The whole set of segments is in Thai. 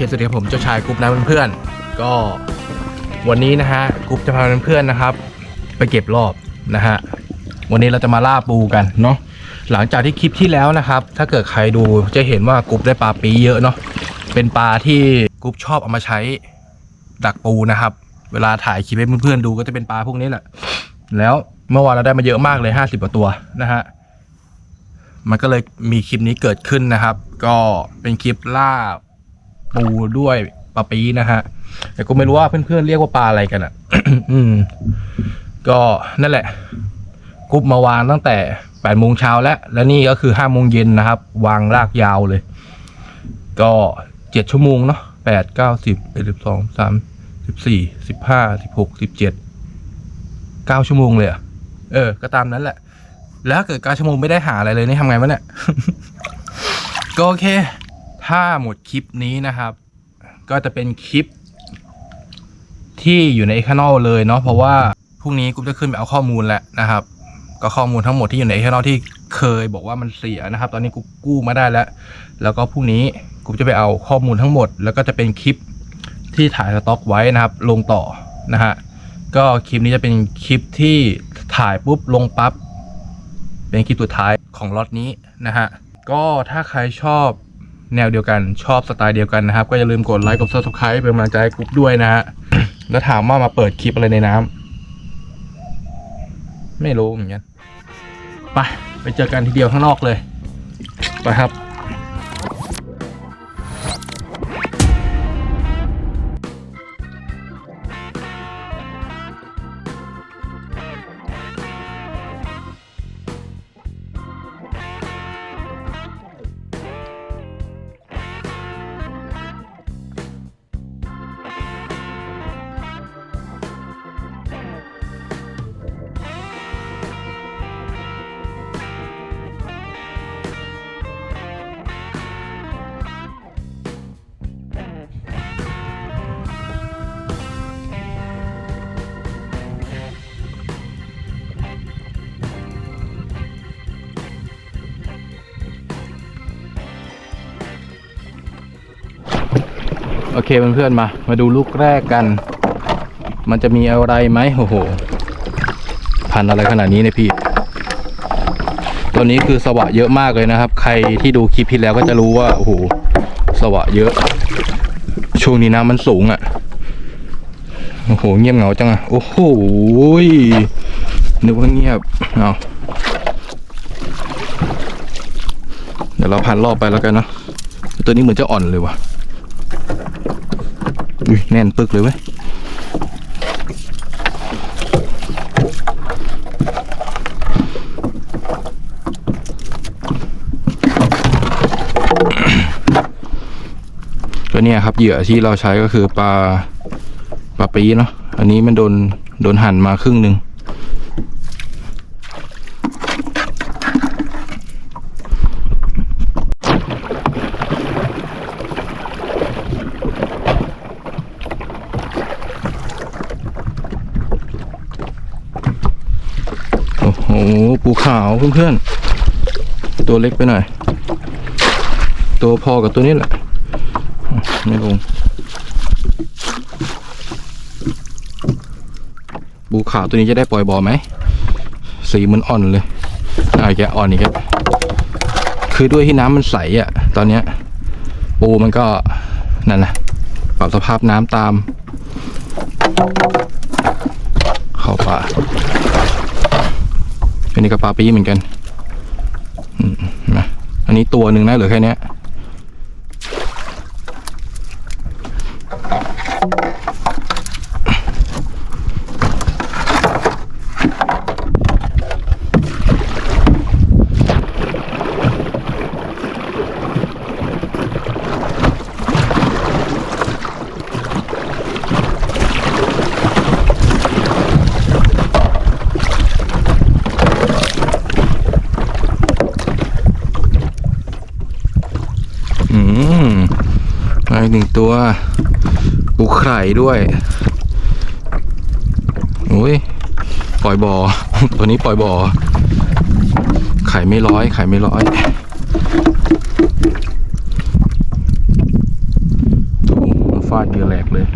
คสวัสดีครับผมเจ้าชายกรุ๊ปนะเพื่อนๆก็วันนี้นะฮะกรุ๊ปจะพาเพื่อนๆนะครับ ไปเก็บรอบนะฮะวันนี้เราจะมาล่าปูกันเนาะหลังจากที่คลิปที่แล้วนะครับ ถ้าเกิดใครดูจะเห็นว่ากรุ๊ปได้ปลาปีเยอะเนาะเป็นปลาที่กรุ๊ปชอบเอามาใช้ดักปูนะครับ เวลาถ่ายคลิปให้เพื่อนๆดูก็จะเป็นปลาพวกนี้แหละแล้วเมื่อวานเราได้มาเยอะมากเลยห้าสิบกว่าตัวนะฮะมันก็เลยมีคลิปนี้เกิดขึ้นนะครับ ก็เป็นคลิปล่า ปูด้วยปลาปีนะฮะ แต่ก็ไม่รู้ว่าเพื่อนๆเรียกว่าปลาอะไรกันอะ อืม ก็นั่นแหละกรุ๊ปมาวางตั้งแต่แปดโมงเช้าแล้ว และนี่ก็คือห้าโมงเย็นนะครับ วางลากยาวเลย ก็เจ็ดชั่วโมงเนาะแปดเก้าสิบเอ็ดสิบสองสามสิบสี่สิบห้าสิบหกสิบเจ็ดเก้าชั่วโมงเลยเหรอะเออ ก็ตามนั้นแหละ แล้วเกิดเก้าชั่วโมงไม่ได้หาอะไรเลยนี่ทำไงวะเนี่ย ก็โอเค ถ้าหมดคลิปนี้นะครับ ก็จะเป็นคลิป ที่อยู่ใน c a n a l เลยเนาะเพราะว่าพรุ่งนี้กูจะขึ้นไปเอาข้อมูลแหละนะครับ ก็ข้อมูลทั้งหมดที่อยู่ใน c a n a l ที่เคยบอกว่ามันเสียนะครับ ตอนนี้กูกู้มาได้แล้ว แล้วก็พรุ่งนี้กูจะไปเอาข้อมูลทั้งหมด แล้วก็จะเป็นคลิปที่ถ่ายสต็อกไว้นะครับ ลงต่อนะฮะก็คลิปนี้จะเป็นคลิปที่ถ่ายปุ๊บลงปั๊บเป็นคลิปสุดท้ายของล็อตนี้นะฮะก็ถ้าใครชอบ แนวเดียวกันชอบสไตล์เดียวกันนะครับ ก็อย่าลืมกดไลค์กด subscribe เป็นกำลังใจให้กรุ๊ปด้วยนะฮะแล้วถามว่ามาเปิดคลิปอะไรในน้ำไม่รู้เหมือนกันไปไปเจอกันทีเดียวข้างนอกเลยไปครับ อเคเพื่อนๆมา มาดูลูกแรกกัน มันจะมีอะไรไหมโอ้โห พันอะไรขนาดนี้เนี่ยพี่ ตัวนี้คือสวะเยอะมากเลยนะครับ ใครที่ดูคลิปที่แล้วก็จะรู้ว่า โอ้โห สวะเยอะ ช่วงนี้น้ำมันสูงอะ่ะ โอ้โห เงียบเหงาจังอะ่ะ โอ้โหนึกว่าเงียบ เอาเดี๋ยวเราพันรอบไปแล้วกันเนาะ ตัวนี้เหมือนจะอ่อนเลยว่ะ อุ้ยแน่นปึกเลยเว้ยก็เนี่ยครับเหยื่อที่เราใช้ก็คือปลาปลาปีเนาะอันนี้มันโดนโดนหั่นมาครึ่งหนึ่ง โอ้โห ปูขาวเพื่อนๆ ตัวเล็กไปหน่อย ตัวพอกับตัวนี้แหละ ไม่ลงปูขาวตัวนี้จะได้ปล่อยบอไหม สีมันอ่อนเลยอ่าแกอ่อนอีกครับ คือด้วยที่น้ำมันใสอะ่ะ ตอนเนี้ย ปูมันก็นั่นนะปรับสภาพน้ำตาม เข้าป่า อันนี้ก็ปลาปีเหมือนกันอืมนะอันนี้ตัวหนึ่งนะเหลือแค่เนี้ย ตัวปูไข่ ด้วยโอ้ยปล่อยบ่อตัวนี้ปล่อยบ่อไข่ไม่ร้อยไข่ไม่ร้อยดูมันฟาดเยื่อแหลกเลย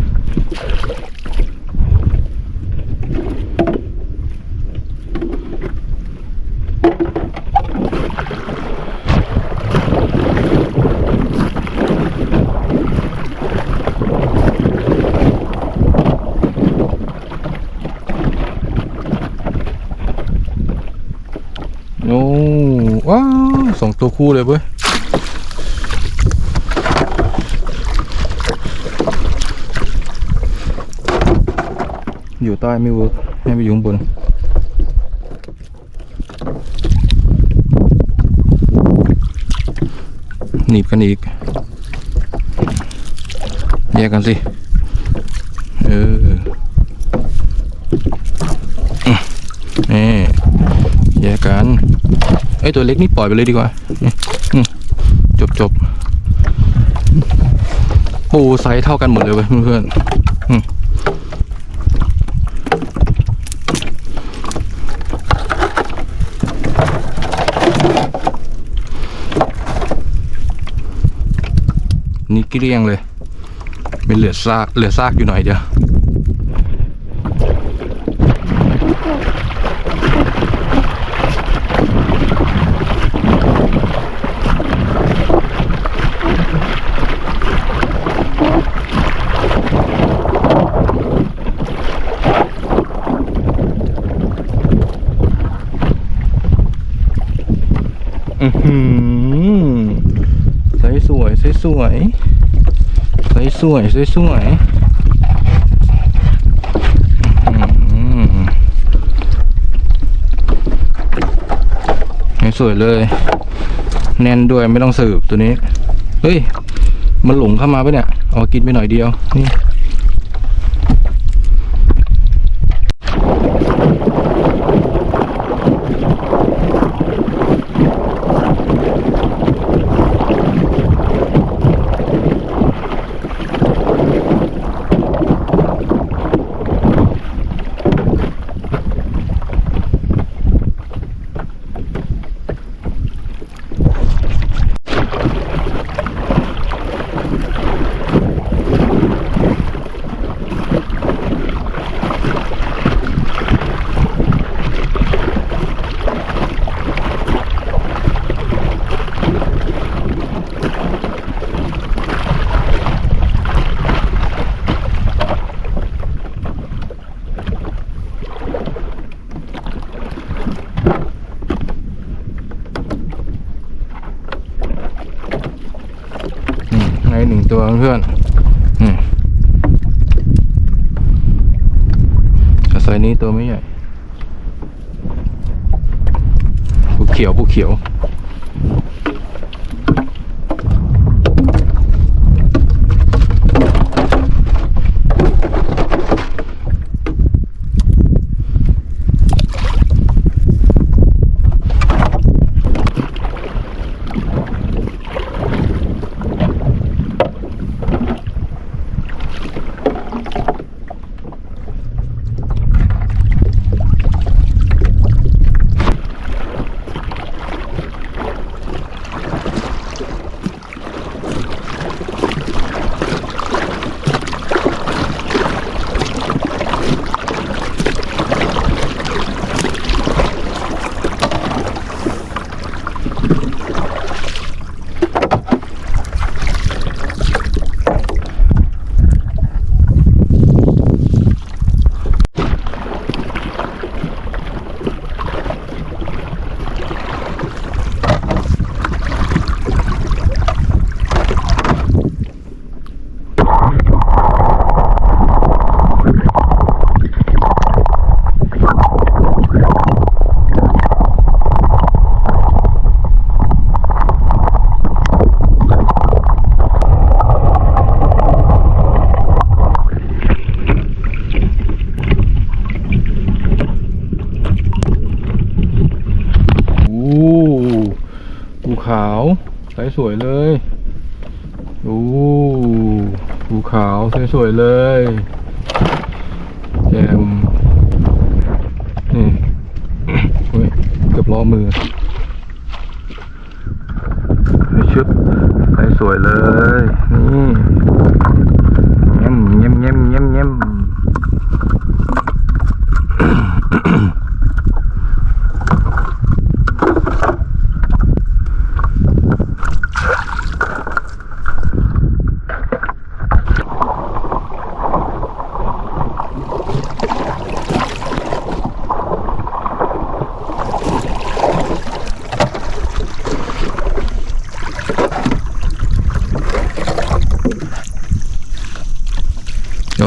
โอ้ว้าวสองตัว คู่เลยเว้ยอยู่ใต้ไม่เวิร์กให้ไปอยู่ข้างบนหนีบกันอีก แยกกันสิ เออนี่แยกกัน อยตัวเล็กนี่ปล่อยไปเลยดีกว่าจบจบปูไซส์เท่ากันหมดเลยเว้ยเพื่อนๆอืมนี่เกลี้ยงเลย ไม่เหลือซากเหลือซากอยู่หน่อยเดียว สวยๆ สวยๆ สวยๆสวยสวยเลย แน่นด้วยไม่ต้องสืบตัวนี้ เฮ้ย มันหลงเข้ามาปะเนี่ย เอากินไปหน่อยเดียว นี่ เพื่อนๆอืมแต่ไซนี้ตัวไม่ใหญ่ ผู้เขียว ผู้เขียว โอ้ภูเขาใสสวยเลยโอ้ภูเขาสวยๆเลยแจมนี่เฮ้ยเกือบล้อมือให้ชุดไปสวยเลย นี่เงี้ยมเงี้ยมเงี้ยมเงี้ยมเงี้ยม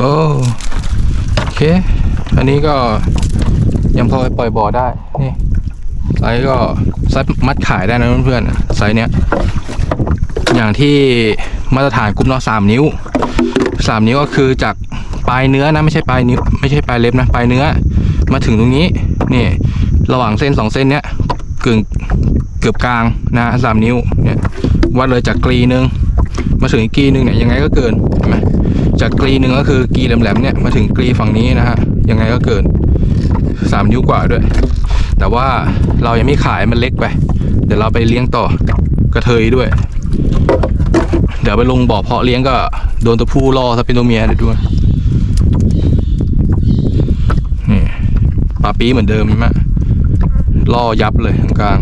โอ้โอเค อันนี้ก็ยังพอไปปล่อยบ่อได้ นี่ไซส์ก็ไซส์มัดขายได้นะเพื่อนๆไซส์เนี้ย อย่างที่มาตรฐานกลุ่มเนาะสามนิ้วสามนิ้วก็คือจากปลายเนื้อนะไม่ใช่ปลายนิ้วไม่ใช่ปลายเล็บนะปลายเนื้อ มาถึงตรงนี้นี่ ระหว่างเส้นสองเส้นเนี้ยกึ่งเกือบกลางนะสามนิ้วเนี่ยวัดเลยจากกรีนึงมาถึงอีกกรีนึงเนี่ยยังไงก็เกินเห็นไหม จากกรีหนึ่งก็คือกรีแหลมๆเนี่ยมาถึงกรีฝั่งนี้นะฮะยังไงก็เกินสามนิ้วกว่าด้วย แต่ว่าเรายังไม่ขายมันเล็กไป เดี๋ยวเราไปเลี้ยงต่อกระเทยด้วย เดี๋ยวไปลงบ่อเพาะเลี้ยงก็โดนตัวผู้ล่อถ้าเป็นตัวเมียเดี๋ยวด้วยนี่ปลาปีเหมือนเดิมใช่ไหมล่อยับเลยตรงกลาง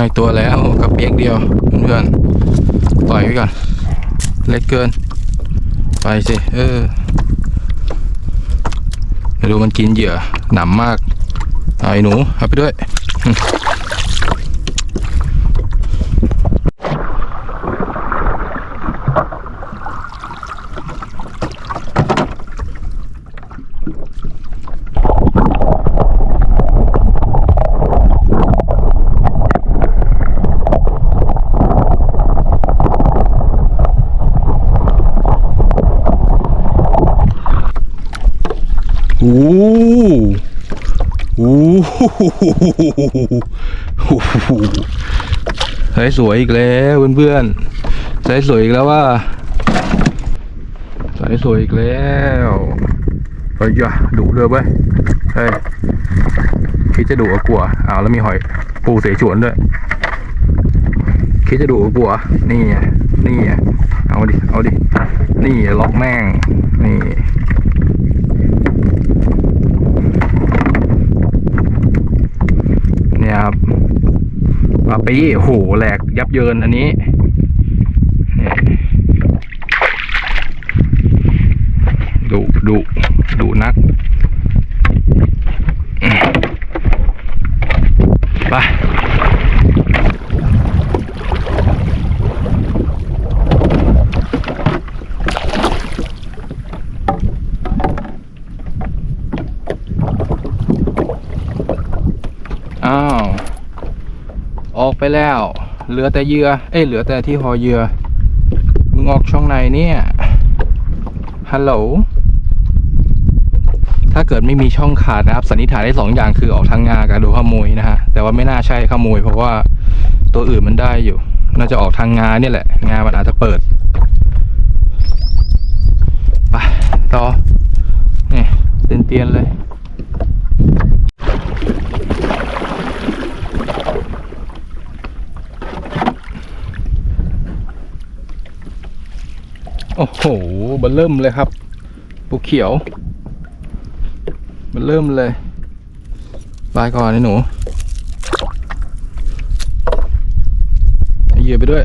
มาอีกตัวแล้วกระเปียกเดียวเพื่อนปล่อยไว้ก่อน เล็กเกิน ไปสิ เออดูมันกินเหยื่อหนำมาก เอาไอ้หนูเอาไปด้วย โอ้โห ใส่สวยอีกแล้วเพื่อนๆใส่สวยอีกแล้วว่าใส่สวยอีกแล้วเฮ้ยอย่าดุเรือไปเฮ้ยคิดจะดุก็กลัวอ้าวแล้วมีหอยปูเสฉวนด้วยคิดจะดุก็กลัวนี่ไงนี่ไงเอาดิเอาดินี่ล็อกแม่ง นี่ เนี่ยครับ ปลาปีโอ้โหแหลกยับเยินอันนี้ ดุดุดุนักอืมไปอ้าว ออกไปแล้ว เหลือแต่เหยื่อเอ้ยเหลือแต่ที่หอเหยื่อมึงออกช่องไหนเนี่ยฮัลโหลถ้าเกิดไม่มีช่องขาดนะครับสันนิษฐานได้สองอย่างคือออกทางงากับดนขโมยนะฮะแต่ว่าไม่น่าใช่ขโมยเพราะว่าตัวอื่นมันได้อยู่ น่าจะออกทางงาเนี่ยแหละ งามันอาจจะเปิดไปต่อเนี่ยเตียนๆเลย โอ้โหเบันเริ่มเลยครับ ปูเขียวเบันเริ่มเลยบายก่อนนี่หนูเอาเหยื่อไปด้วย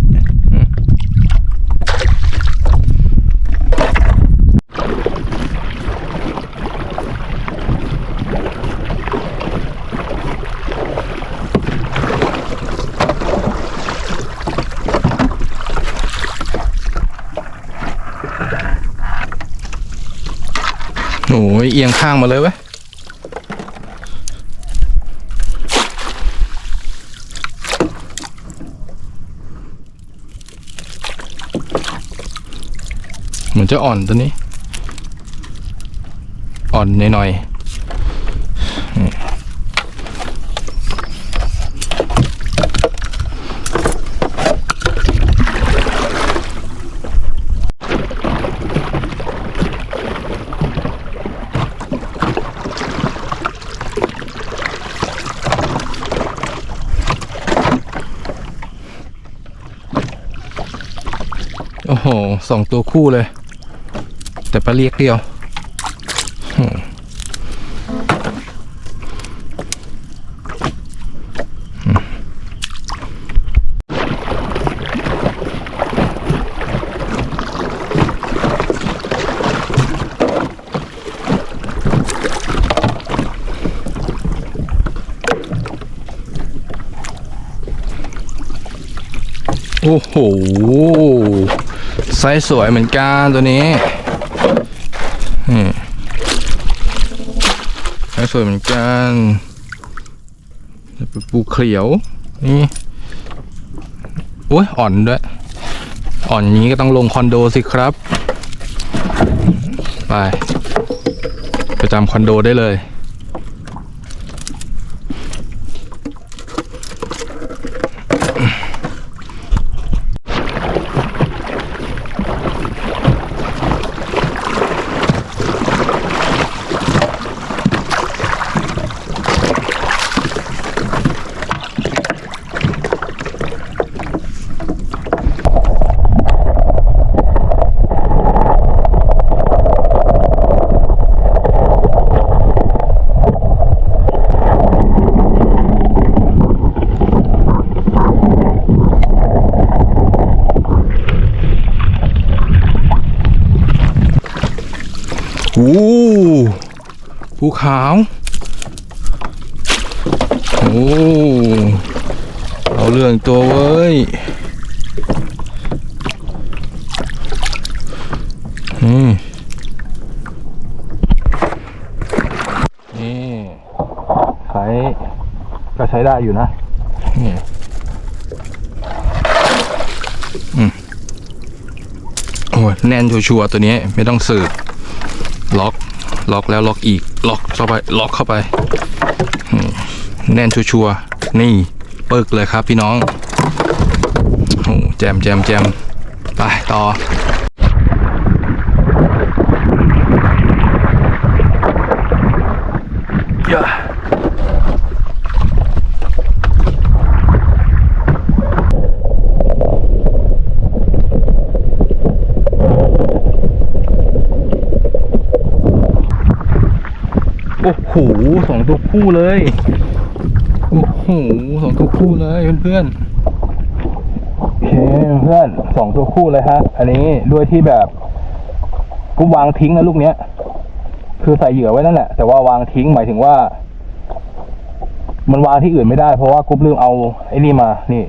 ยเอียงข้างมาเลยเว้ยเหมือนจะอ่อนตัวนี้ อ่อนน้อยๆ โอ้โหสองตัวคู่เลย แต่ปลาเรียกเดียวโอ้โห ไซส์สวยเหมือนกันตัวนี้นี่ไซส์สวยเหมือนกันปูเขียวนี่โอ้ยอ่อนด้วย อ่อนอย่างนี้ก็ต้องลงคอนโดสิครับ ไปประจำคอนโดได้เลย โอ้ภูขาว โอ้เอาเรื่องตัวเว้ยนี่นี่ขายก็ใช้ได้อยู่นะนี่อืมโอ้ยแน่นชัวร์ๆตัวนี้ไม่ต้องสืบล็อ ล็อกแล้วล็อกอีก ล็อกเข้าไปล็อกเข้าไปแน่นชัวร์ๆนี่ปึกเลยครับพี่น้องโอ้แจมแจมแจมไปต่อ โอ้โหสองตัวคู่เลย โอ้โหสองตัวคู่เลยเพื่อนๆโอเคเพื่อนสองตัวคู่เลยฮะ อันนี้ด้วยที่แบบกูวางทิ้งนะลูกเนี้ย คือใส่เหยื่อไว้นั่นแหละ แต่ว่าวางทิ้งหมายถึงว่า มันวางที่อื่นไม่ได้ เพราะว่ากุ๊บลืมเอาไอ้นี่มา นี่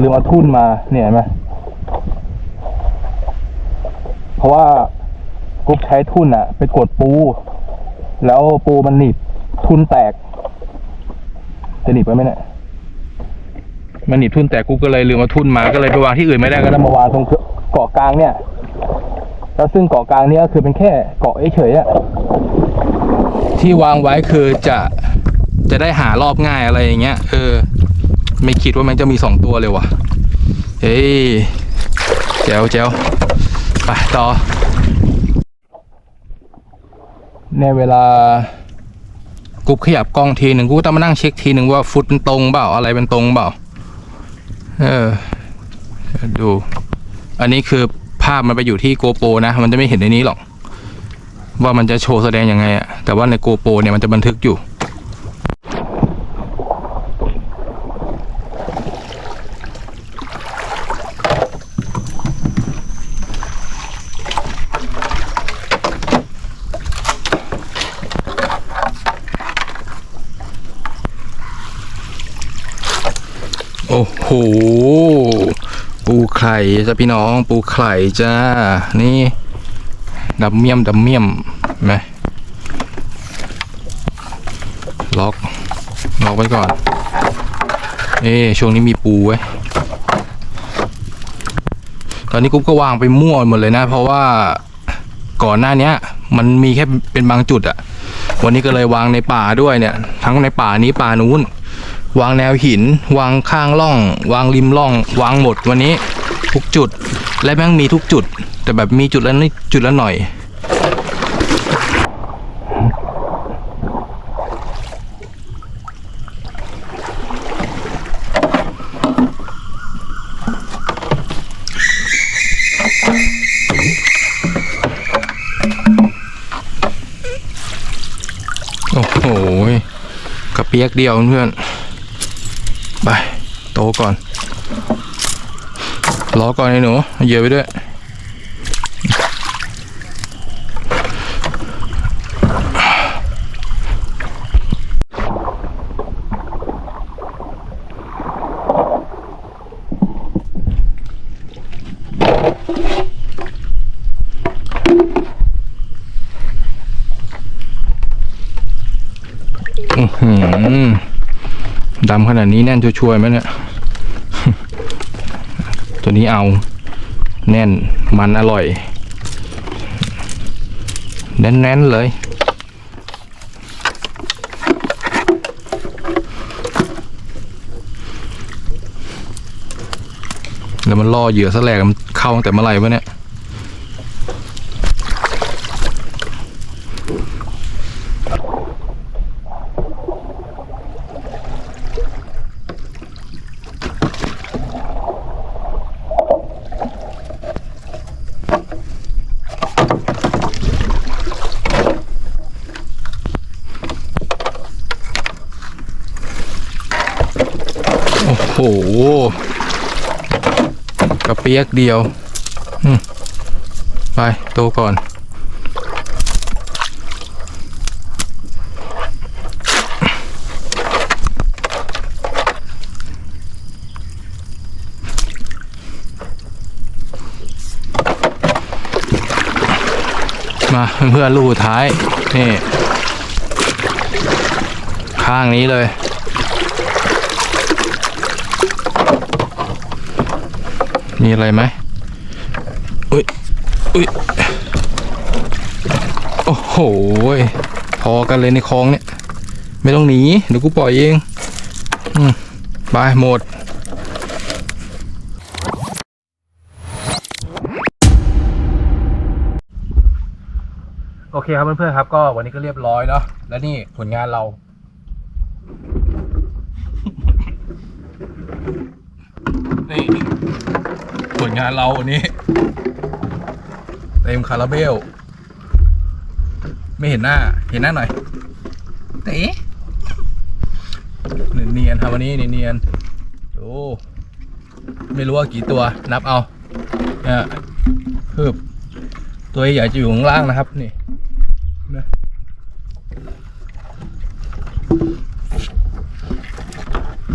ลืมเอาทุ่นมาเนี่ยเห็นไหมเพราะว่า กุ๊บใช้ทุ่นอะไปกดปู แล้วปูมันหนีบทุ่นแตก จะหนีบไปไหมเนี่ยมันหนีบทุ่นแตกกูก็เลยลืมเอาทุ่นมาก็เลยไปวางที่อื่นไม่ได้ก็ต้องมาวางตรงเกาะกลางเนี่ย แล้วซึ่งเกาะกลางเนี่ยก็คือเป็นแค่เกาะเฉยๆอะที่วางไว้คือจะจะได้หารอบง่ายอะไรอย่างเงี้ยเออ ไม่คิดว่ามันจะมีสองตัวเลยว่ะเฮ้ยแจ๋วแจ๋วไปต่อ ในเวลากูขยับกล้องทีหนึ่งกูต้องมานั่งเช็คทีหนึ่งว่าฟุตเป็นตรงเปล่าอะไรเป็นตรงเปล่า เออ ดู อันนี้คือภาพมันไปอยู่ที่โกโปรนะ มันจะไม่เห็นในนี้หรอก ว่ามันจะโชว์แสดงยังไงอะแต่ว่าในโกโปรเนี่ยมันจะบันทึกอยู่ ปูไข่จ้าพี่น้องปูไข่จ้า นี่ดำเมี่ยมดำเมี่ยมไหมล็อกล็อกไว้ก่อน เอ๊ะช่วงนี้มีปูไว้ ตอนนี้กุ๊บก็วางไปมั่วหมดเลยนะ เพราะว่าก่อนหน้านี้มันมีแค่เป็นบางจุดอะวันนี้ก็เลยวางในป่าด้วยเนี่ย ทั้งในป่านี้ป่านู้น วางแนวหิน วางข้างร่อง วางริมร่อง วางหมดวันนี้ทุกจุด และแม่งมีทุกจุด แต่แบบมีจุดละนิดจุดละหน่อย โอ้โหกระเปียกเดียวเพื่อน โตก่อนรอก่อนไอ้หนูเยอะไปด้วยอือหือดำขนาดนี้แน่นชัวร์ๆไหมเนี่ย ตัวนี้เอาแน่นมันอร่อย แน่นๆเลยแล้วมันล่อเหยื่อซะแหลกมันเข้าตั้งแต่เมื่อไหร่วะเนี่ย กระเปียกเดียวไปโตก่อน มาเพื่อนๆลูกท้าย นี่ ข้างนี้เลย มีอะไรไหมอุ้ยอุ้ยโอ้โหยพอกันเลยในคลองเนี่ย ไม่ต้องหนีเดี๋ยวกูปล่อยเองอืมไปหมดโอเคครับเพื่อนๆครับ ก็วันนี้ก็เรียบร้อยเนาะแล้วนี่ผลงานเรา นี่ ผลงานเราวันนี้ เต็มคาราเบล ไม่เห็นหน้า เห็นหน้าหน่อยเต๋เนียนๆครับวันนี้เนียนๆโอ้ไม่รู้ว่ากี่ตัวนับเอาเนี่ยคืบตัวใหญ่จะอยู่ข้างล่างนะครับ นี่นะ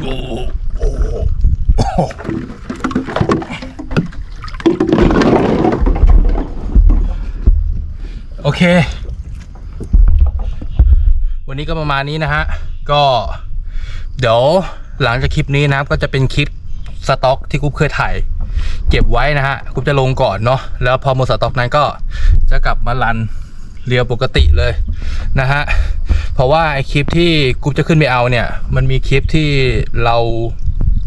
โอ้โห โอ เค วันนี้ก็ประมาณนี้นะฮะ ก็เดี๋ยวหลังจากคลิปนี้นะครับ ก็จะเป็นคลิปสต็อกที่กุ๊บเคยถ่ายเก็บไว้นะฮะกุ๊บจะลงก่อนเนาะแล้วพอหมดสต็อกนั้นก็จะกลับมารันเรียวปกติเลยนะฮะเพราะว่าไอคลิปที่กุ๊บจะขึ้นไปเอาเนี่ย มันมีคลิปที่เรา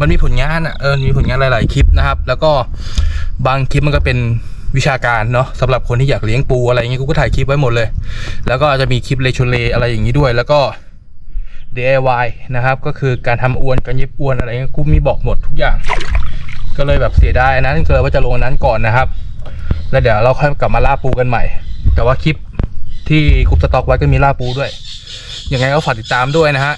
มันมีผลงานอะเออมีผลงานหลาย ๆ คลิปนะครับ แล้วก็บางคลิปมันก็เป็น วิชาการเนาะสำหรับคนที่อยากเลี้ยงปูอะไรอย่างเงี้ยกูก็ถ่ายคลิปไว้หมดเลย แล้วก็จะมีคลิปเลชเลอะไรอย่างนี้ด้วย แล้วก็ DIY นะครับ ก็คือการทำอวนการเย็บอวนอะไรเงี้ยกูมีบอกหมดทุกอย่าง ก็เลยแบบเสียดายอันนั้นก็เลยว่าจะลงนั้นก่อนนะครับ แล้วเดี๋ยวเราค่อยกลับมาล่าปูกันใหม่ แต่ว่าคลิปที่กุ๊บสต็อกไว้ก็มีล่าปูด้วยยังไงก็ฝากติดตามด้วยนะฮะ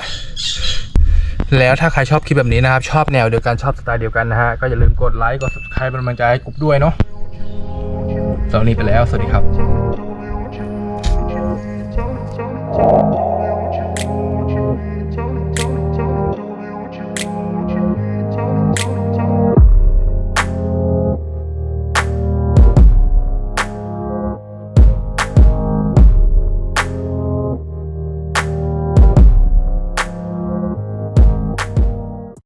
แล้วถ้าใครชอบคลิปแบบนี้นะครับ ชอบแนวเดียวกันชอบสไตล์เดียวกันนะฮะ ก็อย่าลืมกดไลค์กด subscribe เป็นกำลังใจให้กรุ๊ปด้วยเนาะ สำหรับนี้ไปแล้ว สวัสดีครับ